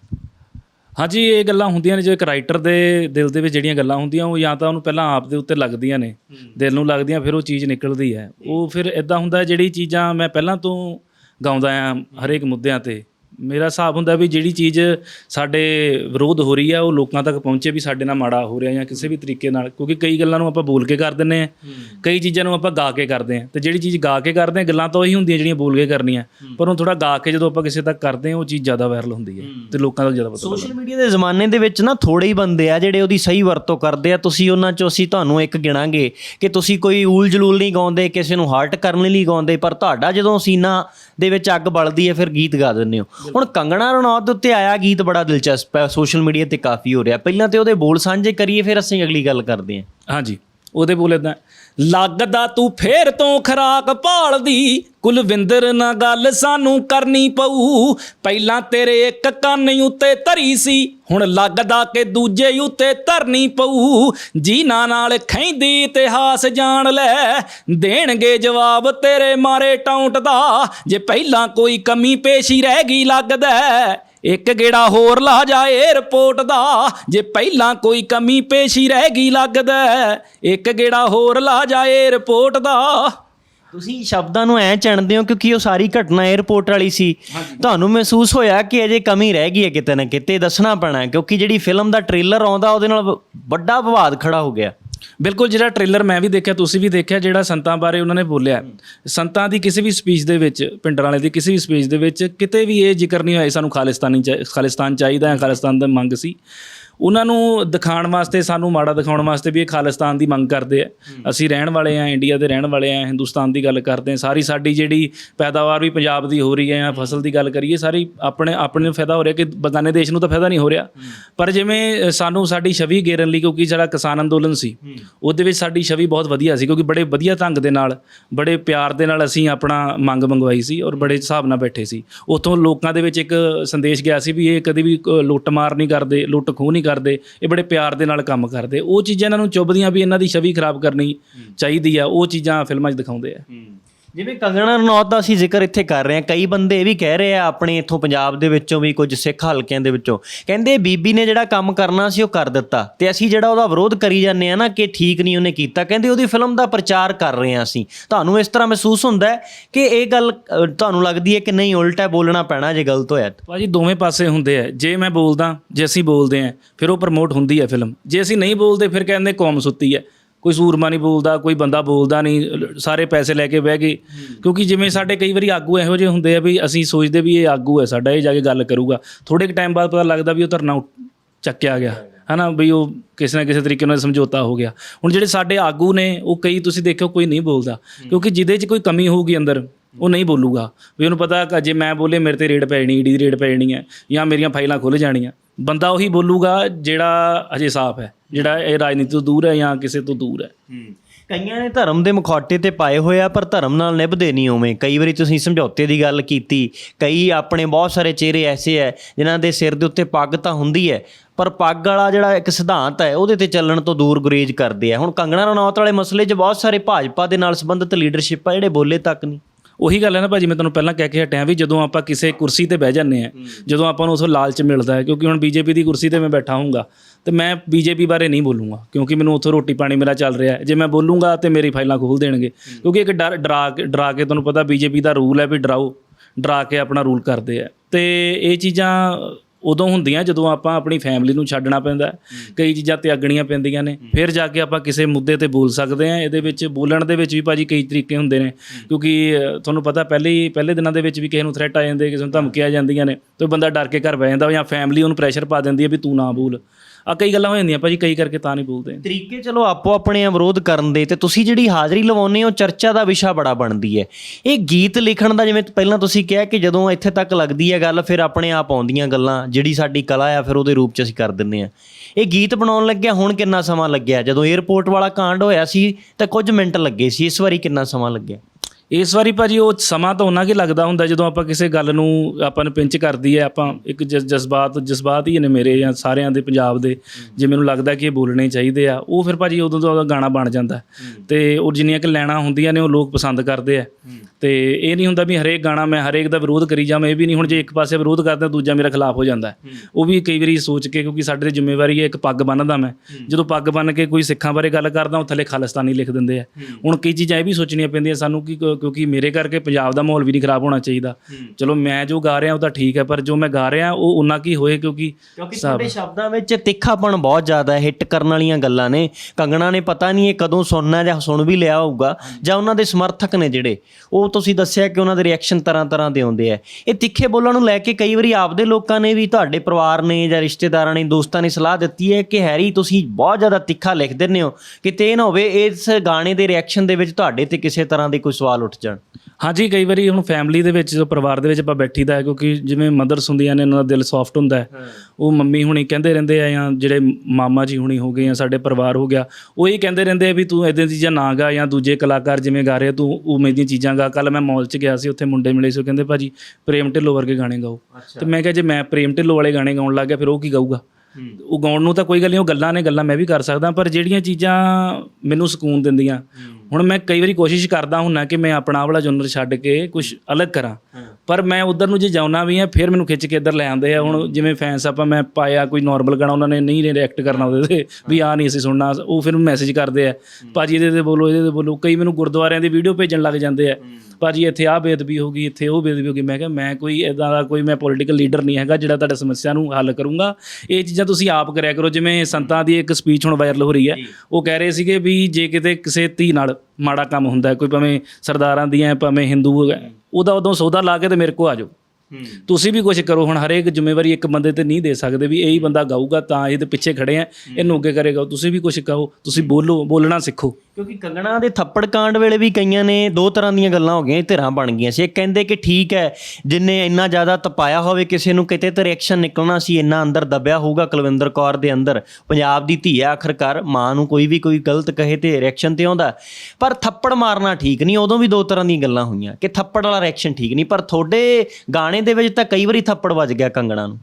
ਹਾਂਜੀ ਇਹ ਗੱਲਾਂ ਹੁੰਦੀਆਂ ਨੇ ਜੋ ਇੱਕ ਰਾਈਟਰ ਦੇ ਦਿਲ ਦੇ ਵਿੱਚ ਜਿਹੜੀਆਂ ਗੱਲਾਂ ਹੁੰਦੀਆਂ ਉਹ ਜਾਂ ਤਾਂ ਉਹਨੂੰ ਪਹਿਲਾਂ ਆਪ ਦੇ ਉੱਤੇ ਲੱਗਦੀਆਂ ਨੇ ਦਿਲ ਨੂੰ ਲੱਗਦੀਆਂ ਫਿਰ ਉਹ ਚੀਜ਼ ਨਿਕਲਦੀ ਹੈ। ਉਹ ਫਿਰ ਇਦਾਂ ਹੁੰਦਾ ਜਿਹੜੀ ਚੀਜ਼ਾਂ ਮੈਂ ਪਹਿਲਾਂ ਤੋਂ ਗਾਉਂਦਾ ਆ ਹਰੇਕ ਮੁੱਦਿਆਂ ਤੇ ਮੇਰਾ ਹਿਸਾਬ ਹੁੰਦਾ ਵੀ ਜਿਹੜੀ ਚੀਜ਼ ਸਾਡੇ ਵਿਰੋਧ ਹੋ ਰਹੀ ਹੈ ਉਹ ਲੋਕਾਂ ਤੱਕ ਪਹੁੰਚੇ ਵੀ ਸਾਡੇ ਨਾਲ ਮਾੜਾ ਹੋ ਰਿਹਾ ਜਾਂ ਕਿਸੇ ਵੀ ਤਰੀਕੇ ਨਾਲ ਕਿਉਂਕਿ ਕਈ ਗੱਲਾਂ ਨੂੰ ਆਪਾਂ ਬੋਲ ਕੇ ਕਰ ਦਿੰਨੇ ਆ ਕਈ ਚੀਜ਼ਾਂ ਨੂੰ ਆਪਾਂ ਗਾ ਕੇ ਕਰਦੇ ਆ ਤੇ ਜਿਹੜੀ ਚੀਜ਼ ਗਾ ਕੇ ਕਰਦੇ ਆ ਗੱਲਾਂ ਤਾਂ ਉਹੀ ਹੁੰਦੀਆਂ ਜਿਹੜੀਆਂ ਬੋਲ ਕੇ ਕਰਨੀਆਂ ਪਰ ਉਹ ਥੋੜਾ ਗਾ ਕੇ ਜਦੋਂ ਆਪਾਂ ਕਿਸੇ ਤੱਕ ਕਰਦੇ ਆ ਉਹ ਚੀਜ਼ ਜ਼ਿਆਦਾ ਵਾਇਰਲ ਹੁੰਦੀ ਹੈ। ਤੇ ਲੋਕਾਂ ਤੱਕ ਜ਼ਿਆਦਾ ਪਤਾ ਸੋਸ਼ਲ ਮੀਡੀਆ ਦੇ ਜ਼ਮਾਨੇ ਦੇ ਵਿੱਚ ਨਾ ਥੋੜੇ ਹੀ ਬੰਦੇ ਆ ਜਿਹੜੇ ਉਹਦੀ ਸਹੀ ਵਰਤੋਂ ਕਰਦੇ ਆ ਤੁਸੀਂ ਉਹਨਾਂ ਚੋਂ ਅਸੀਂ ਤੁਹਾਨੂੰ ਇੱਕ ਗਿਣਾਂਗੇ ਕਿ ਤੁਸੀਂ ਕੋਈ ਊਲ ਜਲੂਲ ਨਹੀਂ ਗਾਉਂਦੇ ਕਿਸੇ ਨੂੰ ਹਰਟ ਕਰਨ ਲਈ ਗਾਉਂਦੇ ਪਰ ਤੁਹਾਡਾ ਜਦੋਂ ਸੀਨਾ ਦੇ ਵਿੱਚ ਅੱਗ ਬਲਦੀ ਹੈ ਫਿਰ ਗੀਤ ਗਾ ਦਿੰਦੇ ਹੋ। ਹੁਣ ਕੰਗਣਾ ਰਣੌਤ ਦੇ ਉੱਤੇ ਆਇਆ ਗੀਤ ਬੜਾ ਦਿਲਚਸਪ ਹੈ ਸੋਸ਼ਲ ਮੀਡੀਆ ਤੇ ਕਾਫੀ ਹੋ ਰਿਹਾ। ਪਹਿਲਾਂ ਤੇ ਉਹਦੇ ਬੋਲ ਸਾਂਝੇ ਕਰੀਏ ਫਿਰ ਅਸੀਂ ਅਗਲੀ ਗੱਲ ਕਰਦੇ ਹਾਂ। ਹਾਂਜੀ ਉਹਦੇ ਬੋਲ ਏਦਾਂ ਲੱਗਦਾ ਤੂੰ ਫੇਰ ਤੋਂ ਖਰਾਕ ਭਾਲਦੀ। ਕੁਲਵਿੰਦਰ ਨਾ ਗੱਲ ਸਾਨੂੰ ਕਰਨੀ ਪਊ। ਪਹਿਲਾਂ ਤੇਰੇ ਇੱਕ ਕੰਨ ਉੱਤੇ ਧਰੀ ਸੀ, ਹੁਣ ਲੱਗਦਾ ਕਿ ਦੂਜੇ ਉੱਤੇ ਧਰਨੀ ਪਊ। ਜੀਨਾ ਨਾਲ ਖੈਂਦੀ ਇਤਿਹਾਸ ਜਾਣ ਲੈ, ਦੇਣਗੇ ਜਵਾਬ ਤੇਰੇ ਮਾਰੇ ਟੌਂਟ ਦਾ। ਜੇ ਪਹਿਲਾਂ ਕੋਈ ਕਮੀ ਪੇਸ਼ੀ ਰਹਿ ਗਈ ਲੱਗਦਾ ਇੱਕ ਗੇੜਾ ਹੋਰ ਲਾ ਜਾਏ 에어ਪੋਰਟ ਦਾ। ਜੇ ਪਹਿਲਾਂ ਕੋਈ ਕਮੀ ਪੇਸ਼ੀ ਰਹਿ ਗਈ ਲੱਗਦਾ ਇੱਕ ਗੇੜਾ ਹੋਰ ਲਾ ਜਾਏ 에어ਪੋਰਟ ਦਾ। ਤੁਸੀਂ ਸ਼ਬਦਾਂ ਨੂੰ ਐ ਚਣਦੇ ਹੋ ਕਿਉਂਕਿ ਉਹ ਸਾਰੀ ਘਟਨਾ 에어ਪੋਰਟ ਵਾਲੀ ਸੀ। ਤੁਹਾਨੂੰ ਮਹਿਸੂਸ ਹੋਇਆ ਕਿ ਅਜੇ ਕਮੀ ਰਹਿ ਗਈ ਹੈ ਕਿਤੇ ਨਾ ਕਿਤੇ ਦੱਸਣਾ ਪੈਣਾ ਕਿਉਂਕਿ ਜਿਹੜੀ ਫਿਲਮ ਦਾ ਟ੍ਰੇਲਰ ਆਉਂਦਾ ਉਹਦੇ ਨਾਲ ਵੱਡਾ ਵਿਵਾਦ ਖੜਾ ਹੋ ਗਿਆ। ਬਿਲਕੁਲ ਜਿਹੜਾ ਟ੍ਰੇਲਰ ਮੈਂ ਵੀ ਦੇਖਿਆ ਤੁਸੀਂ ਵੀ ਦੇਖਿਆ ਜਿਹੜਾ ਸੰਤਾਂ ਬਾਰੇ ਉਹਨਾਂ ਨੇ ਬੋਲਿਆ ਸੰਤਾਂ ਦੀ ਕਿਸੇ ਵੀ ਸਪੀਚ ਦੇ ਵਿੱਚ ਪਿੰਡਰ ਵਾਲੇ ਦੀ ਕਿਸੇ ਵੀ ਸਪੀਚ ਦੇ ਵਿੱਚ ਕਿਤੇ ਵੀ ਇਹ ਜ਼ਿਕਰ ਨਹੀਂ ਹੋਇਆ ਸਾਨੂੰ ਖਾਲਿਸਤਾਨੀ ਚਾ- ਖਾਲਿਸਤਾਨ ਚਾਹੀਦਾ ਹੈ ਖਾਲਿਸਤਾਨ ਦਾ ਮੰਗ ਸੀ। ਉਹਨਾਂ ਨੂੰ ਦਿਖਾਉਣ ਵਾਸਤੇ ਸਾਨੂੰ ਮਾੜਾ ਦਿਖਾਉਣ ਵਾਸਤੇ ਵੀ ਇਹ ਖਾਲਿਸਤਾਨ ਦੀ ਮੰਗ ਕਰਦੇ ਆ। ਅਸੀਂ ਰਹਿਣ ਵਾਲੇ ਆ ਇੰਡੀਆ ਦੇ ਰਹਿਣ ਵਾਲੇ ਆ ਹਿੰਦੁਸਤਾਨ ਦੀ ਗੱਲ ਕਰਦੇ ਆ। ਸਾਰੀ ਸਾਡੀ ਜਿਹੜੀ ਪੈਦਾਵਾਰ ਵੀ ਪੰਜਾਬ ਦੀ ਹੋ ਰਹੀ ਹੈ ਆ ਫਸਲ ਦੀ ਗੱਲ ਕਰੀਏ ਸਾਰੀ ਆਪਣੇ ਆਪਣੇ ਨੂੰ ਫਾਇਦਾ ਹੋ ਰਿਹਾ ਕਿ ਬਗਾਨੇ ਦੇਸ਼ ਨੂੰ ਤਾਂ ਫਾਇਦਾ ਨਹੀਂ ਹੋ ਰਿਹਾ। ਪਰ ਜਿਵੇਂ ਸਾਨੂੰ ਸਾਡੀ ਛਵੀ ਗੇਰਨ ਲਈ ਕਿਉਂਕਿ ਜਿਹੜਾ ਕਿਸਾਨ ਅੰਦੋਲਨ ਸੀ ਉਹਦੇ ਵਿੱਚ ਸਾਡੀ ਛਵੀ ਬਹੁਤ ਵਧੀਆ ਸੀ ਕਿਉਂਕਿ ਬੜੇ ਵਧੀਆ ਢੰਗ ਦੇ ਨਾਲ ਬੜੇ ਪਿਆਰ ਦੇ ਨਾਲ ਅਸੀਂ ਆਪਣਾ ਮੰਗ ਮੰਗਵਾਈ ਸੀ ਔਰ ਬੜੇ ਹਿਸਾਬ ਨਾਲ ਬੈਠੇ ਸੀ। ਉਥੋਂ ਲੋਕਾਂ ਦੇ ਵਿੱਚ ਇੱਕ ਸੰਦੇਸ਼ ਗਿਆ ਸੀ ਵੀ ਇਹ ਕਦੇ ਵੀ ਲੁੱਟ ਮਾਰ ਨਹੀਂ ਕਰਦੇ ਲੁੱਟ ਖੋਹ ਨਹੀਂ ਕਰਦੇ, ਇਹ ਬੜੇ ਪਿਆਰ ਦੇ ਨਾਲ ਕੰਮ ਕਰਦੇ। ਉਹ ਚੀਜ਼ਾਂ ਇਹਨਾਂ ਨੂੰ ਚੁੱਭਦੀਆਂ ਵੀ ਇਹਨਾਂ ਦੀ ਛਵੀ ਖਰਾਬ ਕਰਨੀ ਚਾਹੀਦੀ ਆ, ਉਹ ਚੀਜ਼ਾਂ ਫਿਲਮਾਂ 'ਚ ਦਿਖਾਉਂਦੇ ਆ। ਜਿਵੇਂ ਕੰਗਣਾ ਰਣੌਤ ਦਾ ਅਸੀਂ ਜ਼ਿਕਰ ਇੱਥੇ ਕਰ ਰਹੇ ਹਾਂ ਕਈ ਬੰਦੇ ਇਹ ਵੀ ਕਹਿ ਰਹੇ ਆ ਆਪਣੇ ਇੱਥੋਂ ਪੰਜਾਬ ਦੇ ਵਿੱਚੋਂ ਵੀ ਕੁਝ ਸਿੱਖ ਹਲਕਿਆਂ ਦੇ ਵਿੱਚੋਂ। ਕਹਿੰਦੇ ਬੀਬੀ ਨੇ ਜਿਹੜਾ ਕੰਮ ਕਰਨਾ ਸੀ ਉਹ ਕਰ ਦਿੱਤਾ ਤੇ ਅਸੀਂ ਜਿਹੜਾ ਉਹਦਾ ਵਿਰੋਧ ਕਰੀ ਜਾਂਦੇ ਆ ਨਾ ਕਿ ਠੀਕ ਨਹੀਂ ਉਹਨੇ ਕੀਤਾ। ਕਹਿੰਦੇ ਉਹਦੀ ਫਿਲਮ ਦਾ ਪ੍ਰਚਾਰ ਕਰ ਰਹੇ ਆ ਅਸੀਂ। ਤੁਹਾਨੂੰ ਇਸ ਤਰ੍ਹਾਂ ਮਹਿਸੂਸ ਹੁੰਦਾ ਹੈ ਕਿ ਇਹ ਗੱਲ ਅ, ਤੁਹਾਨੂੰ ਲੱਗਦੀ ਹੈ ਕਿ ਨਹੀਂ ਉਲਟਾ ਬੋਲਣਾ ਪੈਣਾ ਜੇ ਗਲਤ ਹੋਇਆ ਤਾਂ? ਭਾਜੀ ਦੋਵੇਂ ਪਾਸੇ ਹੁੰਦੇ ਆ। ਜੇ ਮੈਂ ਬੋਲਦਾ ਜੇ ਅਸੀਂ ਬੋਲਦੇ ਆ ਫਿਰ ਉਹ ਪ੍ਰਮੋਟ ਹੁੰਦੀ ਹੈ ਫਿਲਮ। ਜੇ ਅਸੀਂ ਨਹੀਂ ਬੋਲਦੇ ਫਿਰ ਕਹਿੰਦੇ ਕੌਮ ਸੁੱਤੀ ਹੈ। ਕੋਈ ਸੂਰਮਾ ਨਹੀਂ ਬੋਲਦਾ ਕੋਈ ਬੰਦਾ ਬੋਲਦਾ ਨਹੀਂ ਸਾਰੇ ਪੈਸੇ ਲੈ ਕੇ ਬਹਿ ਗਏ। ਕਿਉਂਕਿ ਜਿਵੇਂ ਸਾਡੇ ਕਈ ਵਾਰੀ ਆਗੂ ਇਹੋ ਜਿਹੇ ਹੁੰਦੇ ਆ ਵੀ ਅਸੀਂ ਸੋਚਦੇ ਵੀ ਇਹ ਆਗੂ ਹੈ ਸਾਡਾ ਇਹ ਜਾ ਕੇ ਗੱਲ ਕਰੂਗਾ। ਥੋੜੇ ਕੁ ਟਾਈਮ ਬਾਅਦ ਪਤਾ ਲੱਗਦਾ ਵੀ ਉਹ ਧਰਨਾ ਚੱਕਿਆ ਗਿਆ। ਹਨਾ ਵੀ ਉਹ ਕਿਸੇ ਨਾ ਕਿਸੇ ਤਰੀਕੇ ਨਾਲ ਸਮਝੌਤਾ ਹੋ ਗਿਆ। ਹੁਣ ਜਿਹੜੇ ਸਾਡੇ ਆਗੂ ਨੇ ਉਹ ਕਈ ਤੁਸੀਂ ਦੇਖਿਓ ਕੋਈ ਨਹੀਂ ਬੋਲਦਾ। ਕਿਉਂਕਿ ਜਿਹਦੇ 'ਚ ਕੋਈ ਕਮੀ ਹੋਊਗੀ ਅੰਦਰ ਉਹ ਨਹੀਂ ਬੋਲੂਗਾ। ਵੀ ਉਹਨੂੰ ਪਤਾ ਕਿ ਜੇ ਮੈਂ ਬੋਲੇ ਮੇਰੇ ਤੇ ਰੇਡ ਪੈ ਜਾਣੀ ਈਡੀ ਦੀ ਰੇਡ ਪੈ ਜਾਣੀ ਹੈ ਜਾਂ ਮੇਰੀਆਂ ਫਾਈਲਾਂ ਖੁੱਲ ਜਾਣੀਆਂ। ਬੰਦਾ ਉਹੀ ਬੋਲੂਗਾ ਜਿਹੜਾ ਅਜੇ ਸਾਫ਼ ਹੈ। ਜਿਹੜਾ ਇਹ ਰਾਜਨੀਤੀ ਤੋਂ ਦੂਰ ਹੈ ਜਾਂ ਕਿਸੇ ਤੋਂ ਦੂਰ ਹੈ? ਕਈਆਂ ਨੇ ਧਰਮ ਦੇ ਮੁਖੌਟੇ ਤੇ ਪਾਏ ਹੋਏ ਆ ਪਰ ਧਰਮ ਨਾਲ ਨਿਭਦੇ ਨਹੀਂ ਉਵੇਂ। ਕਈ ਵਾਰੀ ਤੁਸੀਂ ਸਮਝੌਤੇ ਦੀ ਗੱਲ ਕੀਤੀ ਕਈ ਆਪਣੇ ਬਹੁਤ ਸਾਰੇ ਚਿਹਰੇ ਐਸੇ ਐ ਜਿਨ੍ਹਾਂ ਦੇ ਸਿਰ ਦੇ ਉੱਤੇ ਪੱਗ ਤਾਂ ਹੁੰਦੀ ਹੈ ਪਰ ਪੱਗ ਵਾਲਾ ਜਿਹੜਾ ਇੱਕ ਸਿਧਾਂਤ ਹੈ ਉਹਦੇ ਤੇ ਚੱਲਣ ਤੋਂ ਦੂਰ ਗੁਰੇਜ਼ ਕਰਦੇ ਆ। ਹੁਣ ਕੰਗਣਾ ਰਣੌਤ ਵਾਲੇ ਮਸਲੇ 'ਚ ਬਹੁਤ ਸਾਰੇ ਭਾਜਪਾ ਦੇ ਨਾਲ ਸੰਬੰਧਿਤ ਲੀਡਰਸ਼ਿਪ ਆ ਜਿਹੜੇ ਬੋਲੇ ਤੱਕ ਨਹੀਂ। ਉਹੀ ਗੱਲ ਹੈ ਨਾ ਭਾਜੀ ਮੈਂ ਤੁਹਾਨੂੰ ਪਹਿਲਾਂ ਕਹਿ ਕੇ ਹਟਿਆ ਵੀ ਜਦੋਂ ਆਪਾਂ ਕਿਸੇ ਕੁਰਸੀ ਤੇ ਬਹਿ ਜਾਂਦੇ ਆ ਜਦੋਂ ਆਪਾਂ ਨੂੰ ਉਥੋਂ ਲਾਲਚ ਮਿਲਦਾ ਹੈ ਕਿਉਂਕਿ ਹੁਣ ਬੀਜੇਪੀ ਦੀ ਕੁਰਸੀ ਤੇ ਮੈਂ ਬੈਠਾ ਹੂੰਗਾ ਤੇ ਮੈਂ ਬੀਜੇਪੀ ਬਾਰੇ ਨਹੀਂ ਬੋਲੂੰਗਾ ਕਿਉਂਕਿ ਮੈਨੂੰ ਉਥੋਂ ਰੋਟੀ ਪਾਣੀ ਮੇਰਾ ਚੱਲ ਰਿਹਾ ਹੈ। ਜੇ ਮੈਂ ਬੋਲੂੰਗਾ ਤੇ ਮੇਰੀ ਫਾਈਲਾਂ ਖੋਲ ਦੇਣਗੇ। ਕਿਉਂਕਿ ਇੱਕ ਡਰ ਡਰਾ ਕੇ ਡਰਾ ਕੇ ਤੁਹਾਨੂੰ ਪਤਾ ਬੀਜੇਪੀ ਦਾ ਰੂਲ ਹੈ ਵੀ ਡਰਾਓ ਡਰਾ ਕੇ ਆਪਣਾ ਰੂਲ ਕਰਦੇ ਆ। ਤੇ ਇਹ ਚੀਜ਼ਾਂ ਉਦੋਂ ਹੁੰਦੀਆਂ ਜਦੋਂ ਆਪਾਂ ਆਪਣੀ ਫੈਮਿਲੀ ਨੂੰ ਛੱਡਣਾ ਪੈਂਦਾ। ਕਈ ਚੀਜ਼ਾਂ ਤਿਆਗਣੀਆਂ ਪੈਂਦੀਆਂ ਨੇ। ਫਿਰ ਜਾ ਕੇ ਆਪਾਂ ਕਿਸੇ ਮੁੱਦੇ ਤੇ ਬੋਲ ਸਕਦੇ ਆ ਇਹਦੇ ਵਿੱਚ ਬੋਲਣ ਦੇ ਵਿੱਚ ਵੀ ਭਾਜੀ ਕਈ ਤਰੀਕੇ ਹੁੰਦੇ ਨੇ। ਕਿਉਂਕਿ ਤੁਹਾਨੂੰ ਪਤਾ ਪਹਿਲੇ ਹੀ ਪਹਿਲੇ ਦਿਨਾਂ ਦੇ ਵਿੱਚ ਵੀ ਕਿਸੇ ਨੂੰ ਥ੍ਰੈਟ ਆ ਜਾਂਦੇ ਕਿਸੇ ਨੂੰ ਧਮਕੀਆਂ ਜਾਂਦੀਆਂ ਨੇ। ਤੇ ਬੰਦਾ ਡਰ ਕੇ ਘਰ ਬਹਿ ਜਾਂਦਾ ਜਾਂ ਫੈਮਿਲੀ ਉਹਨੂੰ ਪ੍ਰੈਸ਼ਰ ਪਾ ਦਿੰਦੀ ਹੈ ਵੀ ਤੂੰ ਨਾ ਬੋਲ। ਆ ਕਈ ਗੱਲਾਂ ਹੋ ਜਾਂਦੀਆਂ, ਭਾਜੀ ਕਈ ਕਰਕੇ ਤਾਂ ਨਹੀਂ ਬੋਲਦੇ। ਤਰੀਕੇ ਚਲੋ ਆਪੋ ਆਪਣੇ ਆ ਵਿਰੋਧ ਕਰਨ ਦੇ ਤੇ ਤੁਸੀਂ ਜਿਹੜੀ ਹਾਜ਼ਰੀ ਲਵਾਉਂਦੇ ਹੋ, ਚਰਚਾ ਦਾ ਵਿਸ਼ਾ ਬੜਾ ਬਣਦੀ ਹੈ। ਇਹ ਗੀਤ ਲਿਖਣ ਦਾ ਜਿਵੇਂ ਪਹਿਲਾਂ ਤੁਸੀਂ ਕਿਹਾ ਕਿ ਜਦੋਂ ਇੱਥੇ ਤੱਕ ਲੱਗਦੀ ਹੈ ਗੱਲ, ਫਿਰ ਆਪਣੇ ਆਪ ਆਉਂਦੀਆਂ ਗੱਲਾਂ, ਜਿਹੜੀ ਸਾਡੀ ਕਲਾ ਆ, ਫਿਰ ਉਹਦੇ ਰੂਪ 'ਚ ਅਸੀਂ ਕਰ ਦਿੰਦੇ ਆ ਇਹ ਗੀਤ ਬਣਾਉਣ ਲੱਗਿਆ, ਹੁਣ ਕਿੰਨਾ ਸਮਾਂ ਲੱਗਿਆ? ਜਦੋਂ 에ਅਰਪੋਰਟ ਵਾਲਾ ਕਾਂਡ ਹੋਇਆ ਸੀ, ਤਾਂ ਕੁਝ ਮਿੰਟ ਲੱਗੇ ਸੀ, ਇਸ ਵਾਰੀ ਕਿੰਨਾ ਸਮਾਂ ਲੱਗਿਆ? ਇਸ ਵਾਰੀ ਭਾਜੀ ਉਹ ਸਮਾਂ ਤਾਂ ਉਹਨਾਂ ਕੀ ਲੱਗਦਾ ਹੁੰਦਾ ਜਦੋਂ ਆਪਾਂ ਕਿਸੇ ਗੱਲ ਨੂੰ ਆਪਾਂ ਨੂੰ ਪਿੰਚ ਕਰਦੀ ਹੈ ਆਪਾਂ ਇੱਕ ਜਜ਼- ਜਜ਼ਬਾਤ ਜਜ਼ਬਾਤ ਹੀ ਨੇ ਮੇਰੇ ਜਾਂ ਸਾਰਿਆਂ ਦੇ ਪੰਜਾਬ ਦੇ ਜੇ ਮੈਨੂੰ ਲੱਗਦਾ ਕਿ ਇਹ ਬੋਲਣੇ ਚਾਹੀਦੇ ਆ ਉਹ ਫਿਰ ਭਾਜੀ ਉਦੋਂ ਤੋਂ ਉਹਦਾ ਗਾਣਾ ਬਣ ਜਾਂਦਾ। ਤੇ ਉਹ ਜਿੰਨੀਆਂ ਕਿ ਲੈਣਾ ਹੁੰਦੀਆਂ ਨੇ ਉਹ ਲੋਕ ਪਸੰਦ ਕਰਦੇ ਆ। ਤੇ ਇਹ ਨਹੀਂ ਹੁੰਦਾ ਵੀ ਹਰੇਕ ਗਾਣਾ ਮੈਂ ਹਰੇਕ ਦਾ ਵਿਰੋਧ ਕਰੀ ਜਾਵਾਂ ਇਹ ਵੀ ਨਹੀਂ ਹੁਣ ਜੇ ਇੱਕ ਪਾਸੇ ਵਿਰੋਧ ਕਰਦਾ ਦੂਜਾ ਮੇਰਾ ਖਿਲਾਫ ਹੋ ਜਾਂਦਾ। ਹੈ। ਉਹ ਵੀ ਕਈ ਵਾਰੀ ਸੋਚ ਕੇ ਕਿਉਂਕਿ ਸਾਡੇ ਤੇ ਜ਼ਿੰਮੇਵਾਰੀ ਹੈ ਇੱਕ ਪੱਗ ਬੰਨਦਾ ਮੈਂ। ਜਦੋਂ ਪੱਗ ਬੰਨ ਕੇ ਕੋਈ ਸਿੱਖਾਂ ਬਾਰੇ ਗੱਲ ਕਰਦਾ ਉਹ ਥੱਲੇ ਖਾਲਿਸਤਾਨੀ ਲਿਖ ਦਿੰਦੇ ਆ। ਹੁਣ ਕਈ ਚੀਜ਼ਾਂ ਇਹ ਵੀ ਸੋਚਣੀਆਂ ਪੈਂਦੀਆਂ ਸਾਨੂੰ ਕਿ ਕ- ਕਿਉਂਕਿ ਮੇਰੇ ਕਰਕੇ ਪੰਜਾਬ ਦਾ ਮਾਹੌਲ ਵੀ ਨਹੀਂ ਖਰਾਬ ਹੋਣਾ ਚਾਹੀਦਾ। ਚਲੋ ਮੈਂ ਜੋ ਗਾ ਰਿਹਾ ਉਹ ਤਾਂ ਠੀਕ ਹੈ ਪਰ ਜੋ ਮੈਂ ਗਾ ਰਿਹਾ ਉਹ ਉਹਨਾਂ ਕੀ ਹੋਏ ਕਿਉਂਕਿ ਕਿਉਂਕਿ ਤੁਹਾਡੇ ਸ਼ਬਦਾਂ ਵਿੱਚ ਤਿੱਖਾਪਣ ਬਹੁਤ ਜ਼ਿਆਦਾ ਹੈ ਹਿੱਟ ਕਰਨ ਵਾਲੀਆਂ ਗੱਲਾਂ ਨੇ। ਕੰਗਣਾ ਨੇ ਪਤਾ ਨਹੀਂ ਇਹ ਕਦੋਂ ਸੁਣਨਾ ਜਾਂ ਸੁਣ ਵੀ ਲਿਆ ਹੋਊਗਾ ਜਾਂ ਉਹਨਾਂ ਦੇ ਸਮਰਥਕ ਨੇ ਜਿਹੜੇ। ਉਹ ਤੁਸੀਂ ਦੱਸਿਆ ਕਿ ਉਹਨਾਂ ਦੇ ਰਿਐਕਸ਼ਨ ਤਰ੍ਹਾਂ ਤਰ੍ਹਾਂ ਦੇ ਆਉਂਦੇ ਆ। ਇਹ ਤਿੱਖੇ ਬੋਲਣ ਨੂੰ ਲੈ ਕੇ ਕਈ ਵਾਰੀ ਆਪਦੇ ਲੋਕਾਂ ਨੇ ਵੀ ਤੁਹਾਡੇ ਪਰਿਵਾਰ ਨੇ ਜਾਂ ਰਿਸ਼ਤੇਦਾਰਾਂ ਨੇ ਦੋਸਤਾਂ ਨੇ ਸਲਾਹ ਦਿੱਤੀ ਹੈ ਕਿ ਹੈਰੀ ਤੁਸੀਂ ਬਹੁਤ ਜ਼ਿਆਦਾ ਤਿੱਖਾ ਲਿਖ ਦਿੰਦੇ ਹੋ। ਕਿਤੇ ਇਹ ਨਾ ਹੋਵੇ ਇਸ ਗਾਣੇ ਦੇ ਰਿਐਕਸ਼ਨ ਦੇ ਵਿੱਚ ਤੁਹਾਡੇ ਤੇ ਕਿਸੇ ਤਰ੍ਹਾਂ ਦੇ ਕੋਈ ਸਵਾਲ ਉੱਠ ਜਾਣ। ਹਾਂਜੀ ਕਈ ਵਾਰੀ ਹੁਣ ਫੈਮਿਲੀ ਦੇ ਵਿੱਚ ਜੋ ਪਰਿਵਾਰ ਦੇ ਵਿੱਚ ਆਪਾਂ ਬੈਠੀਦਾ ਹੈ ਕਿਉਂਕਿ ਜਿਵੇਂ ਮਦਰਸ ਹੁੰਦੀਆਂ ਨੇ ਉਹਨਾਂ ਦਾ ਦਿਲ ਸੌਫਟ ਹੁੰਦਾ ਹੈ। ਉਹ ਮੰਮੀ ਹੁਣੀ ਕਹਿੰਦੇ ਰਹਿੰਦੇ ਆ ਜਾਂ ਜਿਹੜੇ ਮਾਮਾ ਜੀ ਹੁਣੀ ਹੋ ਗਏ ਜਾਂ ਸਾਡੇ ਪਰਿਵਾਰ ਹੋ ਗਿਆ ਉਹ ਇਹ ਕਹਿੰਦੇ ਰਹਿੰਦੇ ਆ ਵੀ ਤੂੰ ਇਦਾਂ ਦੀ ਚੀਜ਼ਾਂ ਨਾ ਗਾ ਜਾਂ ਦੂਜੇ ਕਲਾਕਾਰ ਜਿਵੇਂ ਗਾ ਰਹੇ ਤੂੰ ਉਵੇਂ ਦੀਆਂ ਚੀਜ਼ਾਂ ਗਾ। ਕੱਲ ਮੈਂ ਮਾਲ 'ਚ ਗਿਆ ਸੀ ਉੱਥੇ ਮੁੰਡੇ ਮਿਲੇ ਸੀ ਉਹ ਕਹਿੰਦੇ ਭਾਜੀ ਪ੍ਰੇਮ ਢਿੱਲੋਂ ਵਰਗੇ ਗਾਣੇ ਗਾਓ। ਤੇ ਮੈਂ ਕਿਹਾ ਜੇ ਮੈਂ ਪ੍ਰੇਮ ਢਿੱਲੋਂ ਵਾਲੇ ਗਾਣੇ ਗਾਉਣ ਲੱਗ ਗਿਆ ਫਿਰ ਉਹ ਕੀ ਗਾਊਗਾ? ਉਹ ਗਾਉਣ ਨੂੰ ਤਾਂ ਕੋਈ ਗੱਲ ਨਹੀਂ ਉਹ ਗੱਲਾਂ ਨੇ ਗੱਲਾਂ ਮੈਂ ਵੀ ਕਰ ਸਕਦਾ ਪਰ ਜਿਹੜੀਆਂ ਚੀਜ਼ਾਂ ਮੈਨੂੰ ਸਕੂਨ ਦਿੰਦੀਆਂ ਹੁਣ ਮੈਂ ਕਈ ਵਾਰੀ ਕੋਸ਼ਿਸ਼ ਕਰਦਾ ਹੁੰਨਾ ਕਿ ਮੈਂ ਆਪਣਾ ਵਾਲਾ ਜਨਰ ਛੱਡ ਕੇ ਕੁਝ ਅਲੱਗ ਕਰਾਂ। ਪਰ ਮੈਂ ਉਧਰ ਨੂੰ ਜੇ ਜਾਉਣਾ ਵੀ ਆ ਫਿਰ ਮੈਨੂੰ ਖਿੱਚ ਕੇ ਇੱਧਰ ਲੈ ਆਉਂਦੇ ਆ। ਹੁਣ ਜਿਵੇਂ ਫੈਨਸ ਆਪਾਂ ਮੈਂ ਪਾਇਆ ਕੋਈ ਨਾਰਮਲ ਗਾਣਾ ਉਹਨਾਂ ਨੇ ਨਹੀਂ ਰਿਐਕਟ ਕਰਨਾ ਉਹਦੇ ਤੇ ਵੀ ਆ ਨਹੀਂ ਅਸੀਂ ਸੁਣਨਾ ਉਹ ਫਿਰ ਮੈਸੇਜ ਕਰਦੇ ਆ। ਭਾਜੀ ਇਹਦੇ ਤੇ ਬੋਲੋ ਇਹਦੇ ਤੇ ਬੋਲੋ। ਕਈ ਮੈਨੂੰ ਗੁਰਦੁਆਰਿਆਂ ਦੀ ਵੀਡੀਓ ਭੇਜਣ ਲੱਗ ਜਾਂਦੇ ਆ। ਭਾਜੀ ਇੱਥੇ ਆਹ ਬੇਦਬੀ ਹੋ ਗਈ ਇੱਥੇ ਉਹ ਬੇਦਬੀ ਹੋ ਗਈ। ਮੈਂ ਕਿਹਾ ਮੈਂ ਕੋਈ ਇਦਾਂ ਦਾ ਕੋਈ ਮੈਂ ਪੋਲੀਟੀਕਲ ਲੀਡਰ ਨਹੀਂ ਹੈਗਾ ਜਿਹੜਾ ਤੁਹਾਡੀ ਸਮੱਸਿਆ ਨੂੰ ਹੱਲ ਕਰੂੰਗਾ। ਇਹ ਚੀਜ਼ਾਂ ਤੁਸੀਂ ਆਪ ਕਰਿਆ ਕਰੋ। ਜਿਵੇਂ ਸੰਤਾਂ ਦੀ ਇੱਕ ਸਪੀਚ ਹੁਣ ਵਾਇਰਲ ਹੋ ਰਹੀ ਹੈ। ਉਹ ਕਹਿ ਰਹੇ ਸੀਗੇ ਵੀ ਜੇ ਕਿਤੇ ਕਿਸੇ ਧੀ ਨਾਲ ਮਾੜਾ ਕੰਮ ਹੁੰਦਾ ਕੋਈ ਭਾਵੇਂ ਸਰਦਾਰਾਂ ਦੀਆਂ ਭਾਵੇਂ ਹਿੰਦੂ ਉਹਦਾ ਉਦੋਂ ਸੌਦਾ ਲਾ ਕੇ ਤੇ ਮੇਰੇ ਕੋ ਆ ਜਾਓ। ਤੁਸੀਂ ਵੀ ਕੁਝ ਕਰੋ ਹੁਣ ਹਰੇਕ ਜ਼ਿੰਮੇਵਾਰੀ ਇੱਕ ਬੰਦੇ ਤੇ ਨਹੀਂ ਦੇ ਸਕਦੇ ਵੀ ਇਹੀ ਬੰਦਾ ਗਾਊਗਾ ਤਾਂ ਇਹਦੇ ਪਿੱਛੇ ਖੜੇ ਆ ਇਹਨੂੰ ਅੱਗੇ ਕਰੇਗਾ ਤੁਸੀਂ ਵੀ ਕੁਝ ਕਹੋ ਤੁਸੀਂ ਬੋਲੋ ਬੋਲਣਾ ਸਿੱਖੋ। ਕਿਉਂਕਿ ਕੰਗਣਾ ਦੇ ਥੱਪੜ ਕਾਂਡ ਵੇਲੇ ਵੀ ਕਈਆਂ ਨੇ ਦੋ ਤਰ੍ਹਾਂ ਦੀਆਂ ਗੱਲਾਂ ਹੋ ਗਈਆਂ ਧਿਰਾਂ ਬਣ ਗਈਆਂ ਸੀ। ਇਹ ਕਹਿੰਦੇ ਕਿ ਠੀਕ ਹੈ ਜਿੰਨੇ ਇੰਨਾ ਜ਼ਿਆਦਾ ਤਪਾਇਆ ਹੋਵੇ ਕਿਸੇ ਨੂੰ ਕਿਤੇ ਤੇ ਰਿਐਕਸ਼ਨ ਨਿਕਲਣਾ ਸੀ ਇੰਨਾ ਅੰਦਰ ਦਬਿਆ ਹੋਊਗਾ ਕੁਲਵਿੰਦਰ ਕੌਰ ਦੇ ਅੰਦਰ। ਪੰਜਾਬ ਦੀ ਧੀ ਹੈ ਆਖਰਕਾਰ ਮਾਂ ਨੂੰ ਕੋਈ ਵੀ ਕੋਈ ਗਲਤ ਕਹੇ ਤੇ ਰਿਐਕਸ਼ਨ ਤੇ ਆਉਂਦਾ। ਪਰ ਥੱਪੜ ਮਾਰਨਾ ਠੀਕ ਨਹੀਂ ਉਦੋਂ ਵੀ ਦੋ ਤਰ੍ਹਾਂ ਦੀਆਂ ਗੱਲਾਂ ਹੋਈਆਂ ਕਿ ਥੱਪੜ ਵਾਲਾ ਰਿਐਕਸ਼ਨ ਠੀਕ ਨਹੀਂ ਪਰ ਤੁਹਾਡੇ ਗਾਣੇ ਦੇ ਵਿੱਚ ਤਾਂ ਕਈ ਵਾਰੀ ਥੱਪੜ ਵੱਜ ਗਿਆ ਕੰਗਣਾ ਨੂੰ।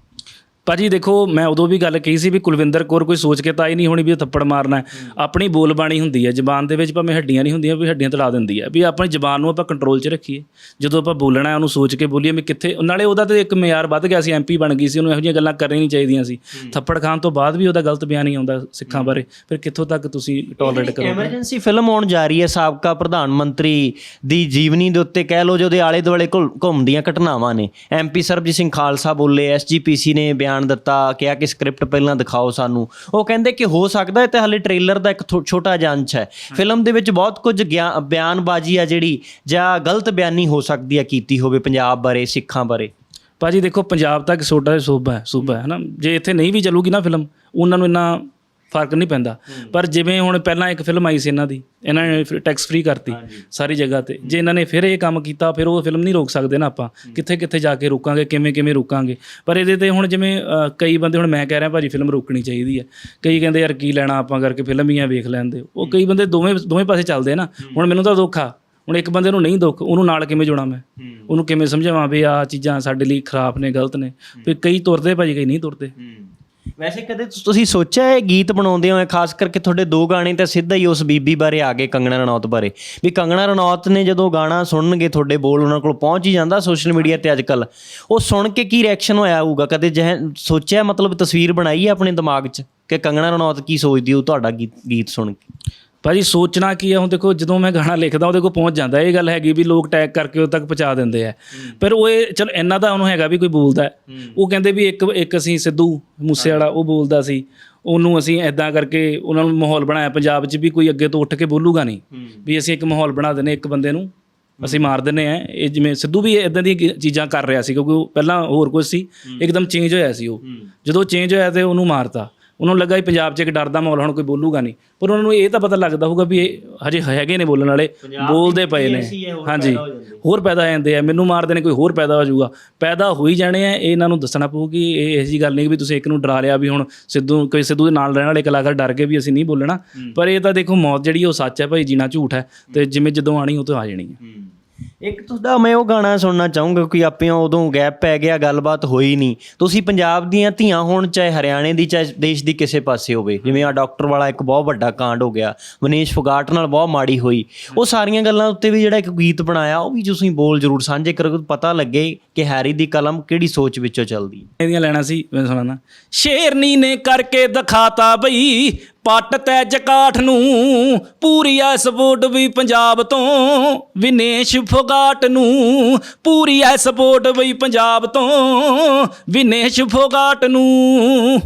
ਭਾਜੀ ਦੇਖੋ ਮੈਂ ਉਦੋਂ ਵੀ ਗੱਲ ਕਹੀ ਸੀ ਵੀ ਕੁਲਵਿੰਦਰ ਕੌਰ ਕੋਈ ਸੋਚ ਕੇ ਤਾਂ ਹੀ ਨਹੀਂ ਹੋਣੀ ਵੀ ਥੱਪੜ ਮਾਰਨਾ ਹੈ। ਆਪਣੀ ਬੋਲਬਾਣੀ ਹੁੰਦੀ ਹੈ ਜ਼ਬਾਨ ਦੇ ਵਿੱਚ ਭਾਵੇਂ ਹੱਡੀਆਂ ਨਹੀਂ ਹੁੰਦੀਆਂ ਵੀ ਹੱਡੀਆਂ ਤੜਾ ਦਿੰਦੀ ਹੈ। ਵੀ ਆਪਣੀ ਜ਼ਬਾਨ ਨੂੰ ਆਪਾਂ ਕੰਟਰੋਲ 'ਚ ਰੱਖੀਏ। ਜਦੋਂ ਆਪਾਂ ਬੋਲਣਾ ਹੈ ਉਹਨੂੰ ਸੋਚ ਕੇ ਬੋਲੀਏ ਵੀ ਕਿੱਥੇ ਨਾਲੇ ਉਹਦਾ ਤੇ ਇੱਕ ਮਿਆਰ ਵੱਧ ਗਿਆ ਸੀ ਐਮਪੀ ਬਣ ਗਈ ਸੀ ਉਹਨੂੰ ਇਹੋ ਜਿਹੀਆਂ ਗੱਲਾਂ ਕਰਨੀਆਂ ਨਹੀਂ ਚਾਹੀਦੀਆਂ ਸੀ। ਥੱਪੜ ਖਾਣ ਤੋਂ ਬਾਅਦ ਵੀ ਉਹਦਾ ਗਲਤ ਬਿਆਨ ਨਹੀਂ ਆਉਂਦਾ ਸਿੱਖਾਂ ਬਾਰੇ। ਫਿਰ ਕਿੱਥੋਂ ਤੱਕ ਤੁਸੀਂ ਟੋਲਰੇਟ ਕਰੋਗੇ? ਐਮਰਜੈਂਸੀ ਫਿਲਮ ਆਉਣ ਜਾ ਰਹੀ ਹੈ ਸਾਬਕਾ ਪ੍ਰਧਾਨ ਮੰਤਰੀ ਦੀ ਜੀਵਨੀ ਦੇ ਉੱਤੇ ਕਹਿ ਲਓ ਜਿਹਦੇ ਆਲੇ ਦੁਆਲੇ ਘੁਲ- ਘੁੰਮਦੀਆਂ ਘਟਨਾਵਾਂ ਨੇ। ਐਮਪੀ ਸਰਬਜੀਤ ਸਿੰਘ ਖਾਲਸਾ ਬੋਲੇ ਐਸਜੀਪੀਸੀ ਨੇ ਬਿਆਨ ਦਿੱਤਾ, ਕਿਹਾ ਕਿ ਸਕ੍ਰਿਪਟ ਪਹਿਲਾਂ ਦਿਖਾਓ ਸਾਨੂੰ। ਉਹ ਕਹਿੰਦੇ ਕਿ ਹੋ ਸਕਦਾ ਹੈ ਤੇ ਹਲੇ ਟ੍ਰੇਲਰ ਦਾ ਇੱਕ ਛੋਟਾ ਜਿਹਾ ਅੰਸ਼ ਹੈ। ਫਿਲਮ ਦੇ ਵਿੱਚ ਬਹੁਤ ਕੁਝ ਗਿਆ- ਬਿਆਨਬਾਜ਼ੀ ਆ ਜਿਹੜੀ, ਜਾਂ ਗਲਤ ਬਿਆਨੀ ਹੋ ਸਕਦੀ ਹੈ ਕੀਤੀ ਹੋਵੇ ਪੰਜਾਬ ਬਾਰੇ, ਸਿੱਖਾਂ ਬਾਰੇ। ਭਾਜੀ ਦੇਖੋ, ਪੰਜਾਬ ਤਾਂ ਇੱਕ ਛੋਟਾ ਜਿਹਾ ਸੂਬਾ ਹੈ ਸੂਬਾ ਹੈ ਨਾ ਜੇ ਇੱਥੇ ਨਹੀਂ ਵੀ ਚੱਲੂਗੀ ਨਾ ਫਿਲਮ, ਉਹਨਾਂ ਨੂੰ ਇੰਨਾ ਫ਼ਰਕ ਨਹੀਂ ਪੈਂਦਾ। ਪਰ ਜਿਵੇਂ ਹੁਣ ਪਹਿਲਾਂ ਇੱਕ ਫਿਲਮ ਆਈ ਸੀ ਇਹਨਾਂ ਦੀ ਇਹਨਾਂ ਨੇ ਟੈਕਸ ਫ੍ਰੀ ਕਰਤੀ ਸਾਰੀ ਜਗ੍ਹਾ ਤੇ। ਜੇ ਇਹਨਾਂ ਨੇ ਫਿਰ ਇਹ ਕੰਮ ਕੀਤਾ ਫਿਰ ਉਹ ਫਿਲਮ ਨਹੀਂ ਰੋਕ ਸਕਦੇ ਨਾ ਆਪਾਂ। ਕਿੱਥੇ ਕਿੱਥੇ ਜਾ ਕੇ ਰੋਕਾਂਗੇ ਕਿਵੇਂ ਕਿਵੇਂ ਰੋਕਾਂਗੇ। ਪਰ ਇਹਦੇ ਤੇ ਹੁਣ ਜਿਵੇਂ ਕਈ ਬੰਦੇ ਹੁਣ ਮੈਂ ਕਹਿ ਰਿਹਾ ਭਾਜੀ ਫਿਲਮ ਰੋਕਣੀ ਚਾਹੀਦੀ ਹੈ। ਕਈ ਕਹਿੰਦੇ ਯਾਰ ਕੀ ਲੈਣਾ ਆਪਾਂ ਕਰਕੇ ਫਿਲਮ ਹੀ ਆ ਵੇਖ ਲੈਂਦੇ ਉਹ ਕਈ ਬੰਦੇ ਦੋਵੇਂ ਦੋਵੇਂ ਪਾਸੇ ਚੱਲਦੇ ਆ ਨਾ। ਹੁਣ ਮੈਨੂੰ ਤਾਂ ਦੁੱਖ ਆ। ਹੁਣ ਇੱਕ ਬੰਦੇ ਨੂੰ ਨਹੀਂ ਦੁੱਖ ਉਹਨੂੰ ਨਾਲ ਕਿਵੇਂ ਜੋੜਾਂ ਮੈਂ? ਉਹਨੂੰ ਕਿਵੇਂ ਸਮਝਾਵਾਂ ਵੀ ਆਹ ਚੀਜ਼ਾਂ ਸਾਡੇ ਲਈ ਖਰਾਬ ਨੇ ਗਲਤ ਨੇ? ਵੀ ਕਈ ਤੁਰਦੇ ਭਾਜੀ ਕਈ ਨਹੀਂ ਤੁਰਦੇ। ਵੈਸੇ ਕਦੇ ਤੁ- ਤੁਸੀਂ ਸੋਚਿਆ ਹੈ ਗੀਤ ਬਣਾਉਂਦੇ ਹੋਏ ਖਾਸ ਕਰਕੇ ਤੁਹਾਡੇ ਦੋ ਗਾਣੇ ਤਾਂ ਸਿੱਧਾ ਹੀ ਉਸ ਬੀਬੀ ਬਾਰੇ ਆ ਗਏ, ਕੰਗਣਾ ਰਣੌਤ ਬਾਰੇ। ਵੀ ਕੰਗਣਾ ਰਣੌਤ ਨੇ ਜਦੋਂ ਗਾਣਾ ਸੁਣਨਗੇ ਤੁਹਾਡੇ ਬੋਲ, ਉਹਨਾਂ ਕੋਲ ਪਹੁੰਚ ਹੀ ਜਾਂਦਾ ਸੋਸ਼ਲ ਮੀਡੀਆ ਤੇ ਅੱਜਕੱਲ ਉਹ ਸੁਣ ਕੇ ਕੀ ਰਿਐਕਸ਼ਨ ਹੋਇਆ ਹੋਊਗਾ? ਕਦੇ ਜਹ ਸੋਚਿਆ ਮਤਲਬ ਤਸਵੀਰ ਬਣਾਈ ਹੈ ਆਪਣੇ ਦਿਮਾਗ 'ਚ ਕਿ ਕੰਗਣਾ ਰਣੌਤ ਕੀ ਸੋਚਦੀ ਹੋ ਤੁਹਾਡਾ ਗੀਤ ਗੀਤ ਸੁਣ ਕੇ? ਭਾਜੀ ਸੋਚਣਾ ਕੀ ਹੈ ਹੁਣ ਦੇਖੋ ਜਦੋਂ ਮੈਂ ਗਾਣਾ ਲਿਖਦਾ ਉਹਦੇ ਕੋਲ ਪਹੁੰਚ ਜਾਂਦਾ। ਇਹ ਗੱਲ ਹੈਗੀ ਵੀ ਲੋਕ ਟੈਗ ਕਰਕੇ ਉਹ ਤੱਕ ਪਹੁੰਚਾ ਦਿੰਦੇ ਆ। ਪਰ ਉਹ ਇਹ ਚਲ ਇੰਨਾ ਤਾਂ ਉਹਨੂੰ ਹੈਗਾ ਵੀ ਕੋਈ ਬੋਲਦਾ। ਉਹ ਕਹਿੰਦੇ ਵੀ ਇੱਕ ਇੱਕ ਅਸੀਂ ਸਿੱਧੂ ਮੂਸੇ ਵਾਲਾ ਉਹ ਬੋਲਦਾ ਸੀ। ਉਹਨੂੰ ਅਸੀਂ ਐਦਾਂ ਕਰਕੇ ਉਹਨਾਂ ਨੂੰ ਮਾਹੌਲ ਬਣਾਇਆ। ਪੰਜਾਬ 'ਚ ਵੀ ਕੋਈ ਅੱਗੇ ਤੋਂ ਉੱਠ ਕੇ ਬੋਲੂਗਾ ਨਹੀਂ। ਵੀ ਅਸੀਂ ਇੱਕ ਮਾਹੌਲ ਬਣਾ ਦਿੰਦੇ ਇੱਕ ਬੰਦੇ ਨੂੰ। ਅਸੀਂ ਮਾਰ ਦਿੰਦੇ ਆ ਇਹ ਜਿਵੇਂ ਸਿੱਧੂ ਵੀ ਇਦਾਂ ਦੀਆਂ ਚੀਜ਼ਾਂ ਕਰ ਰਿਹਾ ਸੀ ਕਿਉਂਕਿ ਉਹ ਪਹਿਲਾਂ ਹੋਰ ਕੁਝ ਸੀ। ਇੱਕਦਮ ਚੇਂਜ ਹੋਇਆ ਸੀ ਉਹ। ਜਦੋਂ ਚੇਂਜ ਹੋਇਆ ਤੇ ਉਹਨੂੰ ਮਾਰਤਾ। ਉਹਨਾਂ ਨੂੰ ਲੱਗਾ ਵੀ ਪੰਜਾਬ 'ਚ ਇੱਕ ਡਰ ਦਾ ਮਾਹੌਲ ਹੁਣ ਕੋਈ ਬੋਲੂਗਾ ਨਹੀਂ। ਪਰ ਉਹਨਾਂ ਨੂੰ ਇਹ ਤਾਂ ਪਤਾ ਲੱਗਦਾ ਹੋਊਗਾ ਵੀ ਇਹ ਹਜੇ ਹੈਗੇ ਨੇ ਬੋਲਣ ਵਾਲੇ ਬੋਲਦੇ ਪਏ ਨੇ। ਹਾਂਜੀ। ਹੋਰ ਪੈਦਾ ਹੋ ਜਾਂਦੇ ਆ। ਮੈਨੂੰ ਮਾਰਦੇ ਨੇ ਕੋਈ ਹੋਰ ਪੈਦਾ ਹੋ ਜਾਊਗਾ। ਪੈਦਾ ਹੋਈ ਜਾਣੇ ਆ ਇਹ ਇਹਨਾਂ ਨੂੰ ਦੱਸਣਾ ਪਊਗੀ ਇਹ ਇਹੋ ਜੀ ਗੱਲ ਨਹੀਂ ਵੀ ਤੁਸੀਂ ਇੱਕ ਨੂੰ ਡਰਾ ਲਿਆ ਵੀ ਹੁਣ ਸਿੱਧੂ ਕੋਈ ਸਿੱਧੂ ਦੇ ਨਾਲ ਰਹਿਣ ਵਾਲੇ ਕਲਾਕਾਰ ਡਰ ਗਏ ਵੀ ਅਸੀਂ ਨਹੀਂ ਬੋਲਣਾ। ਪਰ ਇਹ ਤਾਂ ਦੇਖੋ ਮੌਤ ਜਿਹੜੀ ਉਹ ਸੱਚ ਹੈ ਭਾਈ ਜੀਣਾ ਝੂਠ ਹੈ। ਤੇ ਜਿਵੇਂ ਜਦੋਂ ਆਣੀ ਉਹ ਤਾਂ ਆ ਜਾਣੀ ਹੈ। ਇੱਕ ਤੁਹਾਡਾ ਮੈਂ ਉਹ ਗਾਣਾ ਸੁਣਨਾ ਚਾਹੂੰਗਾ ਕਿ ਆਪਿਆਂ ਉਦੋਂ ਗੈਪ ਪੈ ਗਿਆ, ਗੱਲਬਾਤ ਹੋਈ ਨਹੀਂ। ਤੁਸੀਂ ਪੰਜਾਬ ਦੀਆਂ ਧੀਆਂ ਹੋਣ, ਚਾਹੇ ਹਰਿਆਣੇ ਦੀ, ਚਾਹੇ ਦੇਸ਼ ਦੀ ਕਿਸੇ ਪਾਸੇ ਹੋਵੇ। ਜਿਵੇਂ ਆ ਡਾਕਟਰ ਵਾਲਾ ਇੱਕ ਬਹੁਤ ਵੱਡਾ ਕਾਂਡ ਹੋ ਗਿਆ, ਮਨੀਸ਼ ਫੁਗਾਟ ਨਾਲ ਬਹੁਤ ਮਾੜੀ ਹੋਈ। ਉਹ ਸਾਰੀਆਂ ਗੱਲਾਂ ਉੱਤੇ ਵੀ ਜਿਹੜਾ ਇੱਕ ਗੀਤ ਬਣਾਇਆ, ਉਹ ਵੀ ਤੁਸੀਂ ਬੋਲ ਜ਼ਰੂਰ ਸਾਂਝੇ ਕਰੋ ਪਤਾ ਲੱਗੇ ਕਿ ਹੈਰੀ ਦੀ ਕਲਮ ਕਿਹੜੀ ਸੋਚ ਵਿੱਚੋਂ ਚੱਲਦੀ। ਇਹਦੀਆਂ ਲੈਣਾ ਸੀ, ਮੈਂ ਸੁਣਾਣਾ ਸ਼ੇਰਨੀ ਨੇ ਕਰਕੇ ਦਿਖਾਤਾ ਬਈ ਪੱਟ ਤੈ ਜਕਾਠ ਨੂੰ, ਪੂਰੀ ਐ ਸਪੋਰਟ ਵੀ ਪੰਜਾਬ ਤੋਂ, ਵਿਨੇਸ਼ ਫੋਗਾਟ ਨੂੰ, ਪੂਰੀ ਐ ਸਪੋਰਟ ਵੀ ਪੰਜਾਬ ਤੋਂ, ਵਿਨੇਸ਼ ਫੋਗਾਟ ਨੂੰ।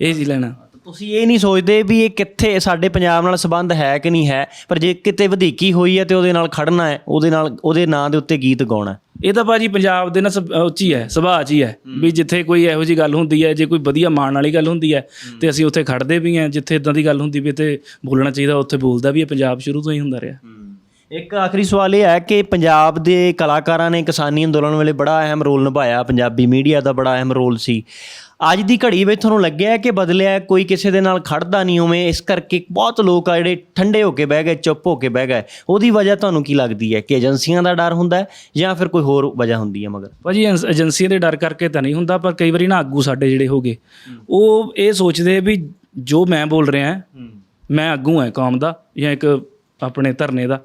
ਇਹ ਜੀ ਲੈਣਾ। ਤੁਸੀਂ ਇਹ ਨਹੀਂ ਸੋਚਦੇ ਵੀ ਇਹ ਕਿੱਥੇ ਸਾਡੇ ਪੰਜਾਬ ਨਾਲ ਸੰਬੰਧ ਹੈ ਕਿ ਨਹੀਂ ਹੈ ਪਰ ਜੇ ਕਿਤੇ ਵਧੀਕੀ ਹੋਈ ਹੈ ਤੇ ਉਹਦੇ ਨਾਲ ਖੜਨਾ ਹੈ ਉਹਦੇ ਨਾਲ ਉਹਦੇ ਨਾਂ ਦੇ ਉੱਤੇ ਗੀਤ ਗਾਉਣਾ ਇਹ ਤਾਂ ਭਾਜੀ ਪੰਜਾਬ ਦੇ ਨਾ ਸਭ- ਉਹ 'ਚ ਹੀ ਸੁਭਾਅ 'ਚ ਹੀ ਹੈ ਵੀ ਜਿੱਥੇ ਕੋਈ ਇਹੋ ਜੀ ਗੱਲ ਹੁੰਦੀ ਹੈ ਜੇ ਕੋਈ ਵਧੀਆ ਮਾਣ ਵਾਲੀ ਗੱਲ ਹੁੰਦੀ ਹੈ ਤੇ ਅਸੀਂ ਉੱਥੇ ਖੜਦੇ ਵੀ ਹਾਂ ਜਿੱਥੇ ਇਦਾਂ ਦੀ ਗੱਲ ਹੁੰਦੀ ਵੀ ਤੇ ਬੋਲਣਾ ਚਾਹੀਦਾ ਉੱਥੇ ਬੋਲਦਾ ਵੀ ਹੈ ਪੰਜਾਬ ਸ਼ੁਰੂ ਤੋਂ ਹੀ ਹੁੰਦਾ ਰਿਹਾ। ਇੱਕ ਆਖਰੀ ਸਵਾਲ ਇਹ ਹੈ ਕਿ ਪੰਜਾਬ ਦੇ ਕਲਾਕਾਰਾਂ ਨੇ ਕਿਸਾਨੀ ਅੰਦੋਲਨ ਵੇਲੇ ਬੜਾ ਅਹਿਮ ਰੋਲ ਨਿਭਾਇਆ ਪੰਜਾਬੀ ਮੀਡੀਆ ਦਾ ਬੜਾ ਅਹਿਮ ਰੋਲ ਸੀ। ਅੱਜ ਦੀ ਘੜੀ ਵਿੱਚ ਤੁਹਾਨੂੰ ਲੱਗਿਆ ਕਿ ਬਦਲਿਆ ਕੋਈ ਕਿਸੇ ਦੇ ਨਾਲ ਖੜਦਾ ਨਹੀਂ ਉਵੇਂ ਇਸ ਕਰਕੇ ਬਹੁਤ ਲੋਕ ਆ ਜਿਹੜੇ ਠੰਡੇ ਹੋ ਕੇ ਬਹਿ ਗਏ ਚੁੱਪ ਹੋ ਕੇ ਬਹਿ ਗਏ। ਉਹਦੀ ਵਜ੍ਹਾ ਤੁਹਾਨੂੰ ਕੀ ਲੱਗਦੀ ਹੈ? ਕਿ ਏਜੰਸੀਆਂ ਦਾ ਡਰ ਹੁੰਦਾ ਹੈ ਜਾਂ ਫਿਰ ਕੋਈ ਹੋਰ ਵਜ੍ਹਾ ਹੁੰਦੀ ਹੈ ਮਗਰ? ਭਾਜੀ ਏਜੰ- ਏਜੰਸੀਆਂ ਦੇ ਡਰ ਕਰਕੇ ਤਾਂ ਨਹੀਂ ਹੁੰਦਾ ਪਰ ਕਈ ਵਾਰੀ ਨਾ ਆਗੂ ਸਾਡੇ ਜਿਹੜੇ ਹੋਗੇ ਉਹ ਇਹ ਸੋਚਦੇ ਵੀ ਜੋ ਮੈਂ ਬੋਲ ਰਿਹਾ ਮੈਂ ਆਗੂ ਹਾਂ ਕੌਮ ਦਾ ਜਾਂ ਇੱਕ ਆਪਣੇ ਧਰਨੇ ਦਾ।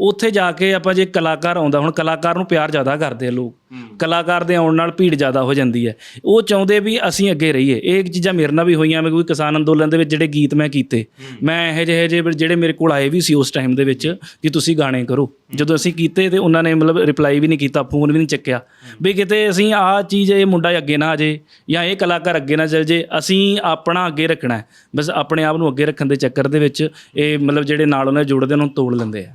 ਉੱਥੇ ਜਾ ਕੇ ਆਪਾਂ ਜੇ ਕਲਾਕਾਰ ਆਉਂਦਾ ਹੁਣ ਕਲਾਕਾਰ ਨੂੰ ਪਿਆਰ ਜ਼ਿਆਦਾ ਕਰਦੇ ਆ ਲੋਕ। ਕਲਾਕਾਰ ਦੇ ਆਉਣ ਨਾਲ ਭੀੜ ਜ਼ਿਆਦਾ ਹੋ ਜਾਂਦੀ ਹੈ। ਉਹ ਚਾਹੁੰਦੇ ਵੀ ਅਸੀਂ ਅੱਗੇ ਰਹੀਏ। ਇਹ ਚੀਜ਼ਾਂ ਮੇਰੇ ਨਾਲ ਵੀ ਹੋਈਆਂ ਮੈਂ ਕੋਈ ਕਿਸਾਨ ਅੰਦੋਲਨ ਦੇ ਵਿੱਚ ਜਿਹੜੇ ਗੀਤ ਮੈਂ ਕੀਤੇ। ਮੈਂ ਇਹੋ ਜਿਹੇ ਜਿਹੇ ਜਿਹੜੇ ਮੇਰੇ ਕੋਲ ਆਏ ਵੀ ਸੀ ਉਸ ਟਾਈਮ ਦੇ ਵਿੱਚ ਕਿ ਤੁਸੀਂ ਗਾਣੇ ਕਰੋ। ਜਦੋਂ ਅਸੀਂ ਕੀਤੇ ਤੇ ਉਹਨਾਂ ਨੇ ਮਤਲਬ ਰਿਪਲਾਈ ਵੀ ਨਹੀਂ ਕੀਤਾ ਫੋਨ ਵੀ ਨਹੀਂ ਚੱਕਿਆ। ਵੀ ਕਿਤੇ ਅਸੀਂ ਆਹ ਚੀਜ਼ ਇਹ ਮੁੰਡਾ ਅੱਗੇ ਨਾ ਆ ਜੇ ਜਾਂ ਇਹ ਕਲਾਕਾਰ ਅੱਗੇ ਨਾ ਚੱਲ ਜੇ ਅਸੀਂ ਆਪਣਾ ਅੱਗੇ ਰੱਖਣਾ ਹੈ। ਬਸ ਆਪਣੇ ਆਪ ਨੂੰ ਅੱਗੇ ਰੱਖਣ ਦੇ ਚੱਕਰ ਦੇ ਵਿੱਚ ਇਹ ਮਤਲਬ ਜਿਹੜੇ ਨਾਲ ਉਹਨਾਂ ਜੁੜਦੇ ਉਹਨਾਂ ਨੂੰ ਤੋੜ ਲੈਂਦੇ ਆ।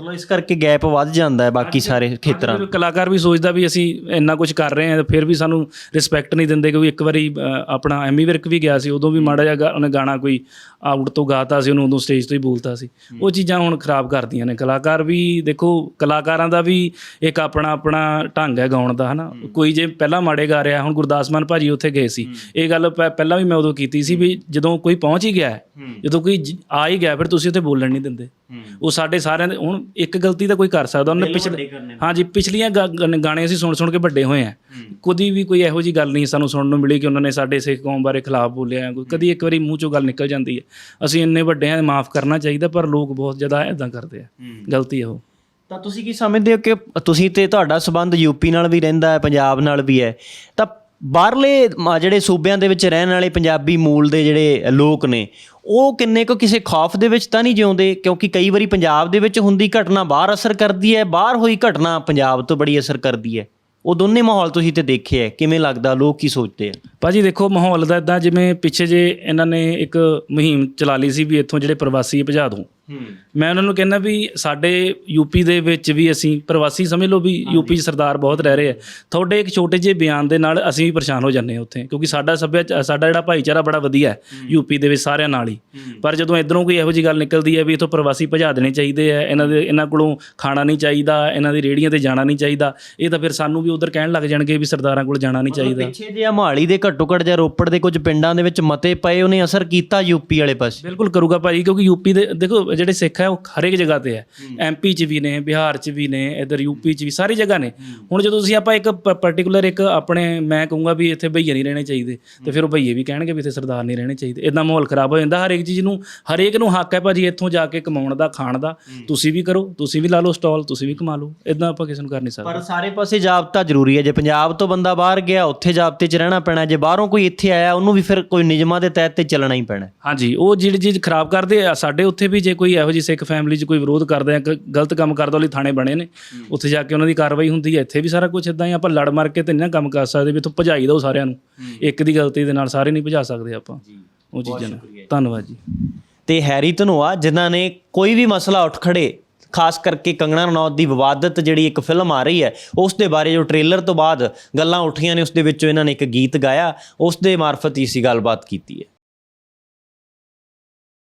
ਮਤਲਬ ਇਸ ਕਰਕੇ ਗੈਪ ਵੱਧ ਜਾਂਦਾ ਹੈ ਬਾਕੀ ਸਾਰੇ ਖੇਤਰਾਂ ਫਿਰ ਕਲਾਕਾਰ ਵੀ ਸੋਚਦਾ ਵੀ ਅਸੀਂ ਇੰਨਾ ਕੁਝ ਕਰ ਰਹੇ ਹਾਂ ਫਿਰ ਵੀ ਸਾਨੂੰ ਰਿਸਪੈਕਟ ਨਹੀਂ ਦਿੰਦੇ ਕਿਉਂਕਿ ਇੱਕ ਵਾਰੀ ਆਪਣਾ ਐਮੀ ਵਿਰਕ ਵੀ ਗਿਆ ਸੀ ਉਦੋਂ ਵੀ ਮਾੜਾ ਜਿਹਾ ਉਹਨੇ ਗਾਣਾ ਕੋਈ ਆਊਟ ਤੋਂ ਗਾਤਾ ਸੀ ਉਹਨੂੰ ਉਦੋਂ ਸਟੇਜ ਤੋਂ ਹੀ ਬੋਲਤਾ ਸੀ। ਉਹ ਚੀਜ਼ਾਂ ਹੁਣ ਖਰਾਬ ਕਰਦੀਆਂ ਨੇ। ਕਲਾਕਾਰ ਵੀ ਦੇਖੋ ਕਲਾਕਾਰਾਂ ਦਾ ਵੀ ਇੱਕ ਆਪਣਾ ਆਪਣਾ ਢੰਗ ਹੈ ਗਾਉਣ ਦਾ ਹਨਾ? ਕੋਈ ਜੇ ਪਹਿਲਾਂ ਮਾੜੇ ਗਾ ਰਿਹਾ ਹੁਣ ਗੁਰਦਾਸ ਮਾਨ ਭਾਜੀ ਉੱਥੇ ਗਏ ਸੀ। ਇਹ ਗੱਲ ਪਹਿਲਾਂ ਵੀ ਮੈਂ ਉਦੋਂ ਕੀਤੀ ਸੀ ਵੀ ਜਦੋਂ ਕੋਈ ਪਹੁੰਚ ਹੀ ਗਿਆ ਜਦੋਂ ਕੋਈ ਆ ਹੀ ਗਿਆ ਫਿਰ ਤੁਸੀਂ ਉੱਥੇ ਬੋਲਣ ਨਹੀਂ ਦਿੰਦੇ। ਉਹ ਸਾਡੇ ਸਾਰਿਆਂ ਦੇ ਹੁਣ ਇੱਕ ਗਲਤੀ ਤਾਂ ਕੋਈ ਕਰ ਸਕਦਾ ਉਹਨੇ ਪਿਛਲੇ ਹਾਂਜੀ ਪਿਛਲੀਆਂ ਗਾਣੇ ਅਸੀਂ ਸੁਣ ਸੁਣ ਕੇ ਵੱਡੇ ਹੋਏ ਆ। ਕਦੀ ਵੀ ਕੋਈ ਇਹੋ ਜੀ ਗੱਲ ਨਹੀਂ ਸਾਨੂੰ ਸੁਣਨ ਨੂੰ ਮਿਲੀ ਕਿ ਉਹਨਾਂ ਨੇ ਸਾਡੇ ਸਿੱਖ ਕੌਮ ਬਾਰੇ ਖਿਲਾਫ ਬੋਲਿਆ ਹੈ। ਕੋਈ। ਕਦੀ ਇੱਕ ਵਾਰੀ ਮੂੰਹ ਚੋਂ ਗੱਲ ਨਿਕਲ ਜਾਂਦੀ ਹੈ। ਅਸੀਂ ਇੰਨੇ ਵੱਡੇ ਆ ਮਾਫ ਕਰਨਾ ਚਾਹੀਦਾ ਪਰ ਲੋਕ ਬਹੁਤ ਜ਼ਿਆਦਾ ਇਦਾਂ ਕਰਦੇ ਆ। ਗਲਤੀ ਉਹ। ਤਾਂ ਤੁਸੀਂ ਕੀ ਸਮਝਦੇ ਹੋ ਕਿ ਤੁਸੀਂ ਤੇ ਤੁਹਾਡਾ ਸਬੰਧ ਯੂਪੀ ਨਾਲ ਵੀ ਰਹਿੰਦਾ ਹੈ ਪੰਜਾਬ ਨਾਲ ਵੀ ਹੈ। ਤਾਂ ਬਾਹਰਲੇ ਮ- ਜਿਹੜੇ ਸੂਬਿਆਂ ਦੇ ਵਿੱਚ ਰਹਿਣ ਵਾਲੇ ਪੰਜਾਬੀ ਮੂਲ ਦੇ ਜਿਹੜੇ ਲੋਕ ਨੇ, ਉਹ ਕਿੰਨੇ ਕੁ ਕਿਸੇ ਖੌਫ ਦੇ ਵਿੱਚ ਤਾਂ ਨਹੀਂ ਜਿਉਂਦੇ? ਕਿਉਂਕਿ ਕਈ ਵਾਰੀ ਪੰਜਾਬ ਦੇ ਵਿੱਚ ਹੁੰਦੀ ਘਟਨਾ ਬਾਹਰ ਅਸਰ ਕਰਦੀ ਹੈ, ਬਾਹਰ ਹੋਈ ਘਟਨਾ ਪੰਜਾਬ ਤੋਂ ਬੜੀ ਅਸਰ ਕਰਦੀ ਹੈ। ਉਹ ਦੋਨੇ ਮਾਹੌਲ ਤੁਸੀਂ ਤੇ ਦੇਖੇ ਹੈ, ਕਿਵੇਂ ਲੱਗਦਾ, ਲੋਕ ਕੀ ਸੋਚਦੇ ਆ? ਭਾਜੀ ਦੇਖੋ, ਮਾਹੌਲ ਦਾ ਇਦਾਂ ਜਿਵੇਂ ਪਿੱਛੇ ਜੇ ਇਹਨਾਂ ਨੇ ਇੱਕ ਮੁਹਿੰਮ ਚਲਾ ਲਈ ਸੀ ਵੀ ਇੱਥੋਂ ਜਿਹੜੇ ਪ੍ਰਵਾਸੀ ਭਜਾ ਦੋ ਮੈਂ ਉਹਨਾਂ ਨੂੰ ਕਹਿੰਦਾ ਵੀ ਸਾਡੇ ਯੂਪੀ ਦੇ ਵਿੱਚ ਵੀ ਅਸੀਂ ਪ੍ਰਵਾਸੀ ਸਮਝ ਲਓ ਵੀ ਯੂਪੀ 'ਚ ਸਰਦਾਰ ਬਹੁਤ ਰਹਿ ਰਹੇ ਆ। ਤੁਹਾਡੇ ਇੱਕ ਛੋਟੇ ਜਿਹੇ ਬਿਆਨ ਦੇ ਨਾਲ ਅਸੀਂ ਵੀ ਪਰੇਸ਼ਾਨ ਹੋ ਜਾਂਦੇ ਹਾਂ ਉੱਥੇ ਕਿਉਂਕਿ ਸਾਡਾ ਸੱਭਿਆਚਾਰ ਸਾਡਾ ਜਿਹੜਾ ਭਾਈਚਾਰਾ ਬੜਾ ਵਧੀਆ ਹੈ ਯੂਪੀ ਦੇ ਵਿੱਚ ਸਾਰਿਆਂ ਨਾਲ ਹੀ। ਪਰ ਜਦੋਂ ਇਧਰੋਂ ਕੋਈ ਇਹੋ ਜੀ ਗੱਲ ਨਿਕਲਦੀ ਹੈ ਵੀ ਇਥੋਂ ਪ੍ਰਵਾਸੀ ਭਜਾ ਦੇਣੇ ਚਾਹੀਦੇ ਆ ਇਹਨਾਂ ਦੇ ਇਹਨਾਂ ਕੋਲੋਂ ਖਾਣਾ ਨਹੀਂ ਚਾਹੀਦਾ ਇਹਨਾਂ ਦੀ ਰੇੜੀਆਂ ਤੇ ਜਾਣਾ ਨਹੀਂ ਚਾਹੀਦਾ ਇਹ ਤਾਂ ਫਿਰ ਸਾਨੂੰ ਵੀ ਉਧਰ ਕਹਿਣ ਲੱਗ ਜਾਣਗੇ ਵੀ ਸਰਦਾਰਾਂ ਕੋਲ ਜਾਣਾ ਨਹੀਂ ਚਾਹੀਦਾ। ਪਿੱਛੇ ਜੇ ਮਹਾਲੀ ਦੇ ਘੱਟੋ ਘੱਟ ਜਾਂ ਰੋਪੜ ਦੇ ਕੁਝ ਪਿੰਡਾਂ ਦੇ ਵਿੱਚ ਮਤੇ ਪਏ ਉਹਨੇ ਅਸਰ ਕੀਤਾ ਯੂਪੀ ਵਾਲੇ ਪਾਸੇ? ਬਿਲਕੁਲ ਕਰੂਗਾ ਭਾਈ ਕਿਉਂਕਿ ਯੂਪੀ ਦੇ ਦੇਖੋ ਜਿਹੜੇ ਸਿੱਖ ਹੈ ਉਹ ਹਰੇਕ ਜਗ੍ਹਾ ਤੇ ਹੈ। ਐਮਪੀ ਚ ਵੀ ਨੇ ਬਿਹਾਰ ਚ ਵੀ ਨੇ ਇਧਰ ਯੂਪੀ ਚ ਵੀ ਸਾਰੀ ਜਗ੍ਹਾ ਨੇ। ਹੁਣ ਜਦੋਂ ਤੁਸੀਂ ਆਪਾਂ ਇੱਕ ਪਾਰਟਿਕੂਲਰ ਇੱਕ ਆਪਣੇ ਮੈਂ ਕਹੂੰਗਾ ਵੀ ਇੱਥੇ ਭਈਏ ਨਹੀਂ ਰਹਿਣੇ ਚਾਹੀਦੇ। ਤੇ ਫਿਰ ਉਹ ਭਈਏ ਵੀ ਕਹਿਣਗੇ ਵੀ ਇੱਥੇ ਸਰਦਾਰ ਨਹੀਂ ਰਹਿਣੇ ਚਾਹੀਦੇ। ਇਦਾਂ ਮਾਹੌਲ ਖਰਾਬ ਹੋ ਜਾਂਦਾ ਹਰੇਕ ਚੀਜ਼ ਨੂੰ ਹਰੇਕ ਨੂੰ ਹੱਕ ਹੈ ਭਾਜੀ ਇੱਥੋਂ ਜਾ ਕੇ ਕਮਾਉਣ ਦਾ ਖਾਣ ਦਾ। ਤੁਸੀਂ ਵੀ ਕਰੋ ਤੁਸੀਂ ਵੀ ਲਾ ਲਓ ਸਟਾਲ ਤੁਸੀਂ ਵੀ ਕਮਾ ਲਓ। ਇਦਾਂ ਆਪਾਂ ਕਿਸੇ ਨੂੰ ਕਰ ਨਹੀਂ ਸਕਦੇ। ਪਰ ਸਾਰੇ ਪਾਸੇ ਜਾਬਤਾ ਜ਼ਰੂਰੀ ਹੈ। ਜੇ ਪੰਜਾਬ ਤੋਂ ਬੰਦਾ ਬਾਹਰ ਗਿਆ ਉੱਥੇ ਜਾਬਤੇ 'ਚ ਰਹਿਣਾ ਪੈਣਾ ਜੇ ਬਾਹਰੋਂ ਕੋਈ ਇੱਥੇ ਆਇਆ ਉਹਨੂੰ ਵੀ ਫਿਰ ਕੋਈ ਨਿਯਮਾਂ ਦੇ ਤਹਿਤ ਤੇ ਚੱਲਣਾ ਹੀ ਪੈਣਾ। ਹਾਂਜੀ ਉਹ ਜਿਹੜੀ ਚੀਜ਼ ਖਰਾਬ ਕਰਦੇ ਆ ਸਾਡੇ ਉੱਥੇ ਵੀ ਜੇ ਕੋਈ ਇਹੋ ਜਿਹੀ ਸਿੱਖ ਫੈਮਿਲੀ 'ਚ ਕੋਈ ਵਿਰੋਧ ਕਰਦਾ ਹੈ ਗ- ਗਲਤ ਕੰਮ ਕਰਦਾ ਉਹਦੇ ਲਈ ਥਾਣੇ ਬਣੇ ਨੇ। ਉੱਥੇ ਜਾ ਕੇ ਉਹਨਾਂ ਦੀ ਕਾਰਵਾਈ ਹੁੰਦੀ ਹੈ। ਇੱਥੇ ਵੀ ਸਾਰਾ ਕੁਝ ਇਦਾਂ ਹੀ ਆਪਾਂ ਲੜ ਮਰ ਕੇ ਤੇ ਨਹੀਂ ਨਾ ਕੰਮ ਕਰ ਸਕਦੇ ਵੀ ਇੱਥੋਂ ਭਜਾਈ ਦੋ ਸਾਰਿਆਂ ਨੂੰ। ਇੱਕ ਦੀ ਗਲਤੀ ਦੇ ਨਾਲ ਸਾਰੇ ਨਹੀਂ ਭਜਾ ਸਕਦੇ ਆਪਾਂ। ਉਹ ਚੀਜ਼ਾਂ ਧੰਨਵਾਦ ਜੀ। ਤੇ ਹੈਰੀ ਧਨੋਆ ਜਿਨ੍ਹਾਂ ਨੇ ਕੋਈ ਵੀ ਮਸਲਾ ਉੱਠ ਖੜੇ ਖਾਸ ਕਰਕੇ ਕੰਗਣਾ ਰਣੌਤ ਦੀ ਵਿਵਾਦਤ ਜਿਹੜੀ ਇੱਕ ਫਿਲਮ ਆ ਰਹੀ ਹੈ ਉਸ ਦੇ ਬਾਰੇ ਜੋ ਟ੍ਰੇਲਰ ਤੋਂ ਬਾਅਦ ਗੱਲਾਂ ਉੱਠੀਆਂ ਨੇ ਉਸ ਦੇ ਵਿੱਚੋਂ ਇਹਨਾਂ ਨੇ ਇੱਕ ਗੀਤ ਗਾਇਆ ਉਸ ਦੇ ਮਾਰਫਤ ਹੀ ਸੀ ਗੱਲਬਾਤ ਕੀਤੀ ਹੈ।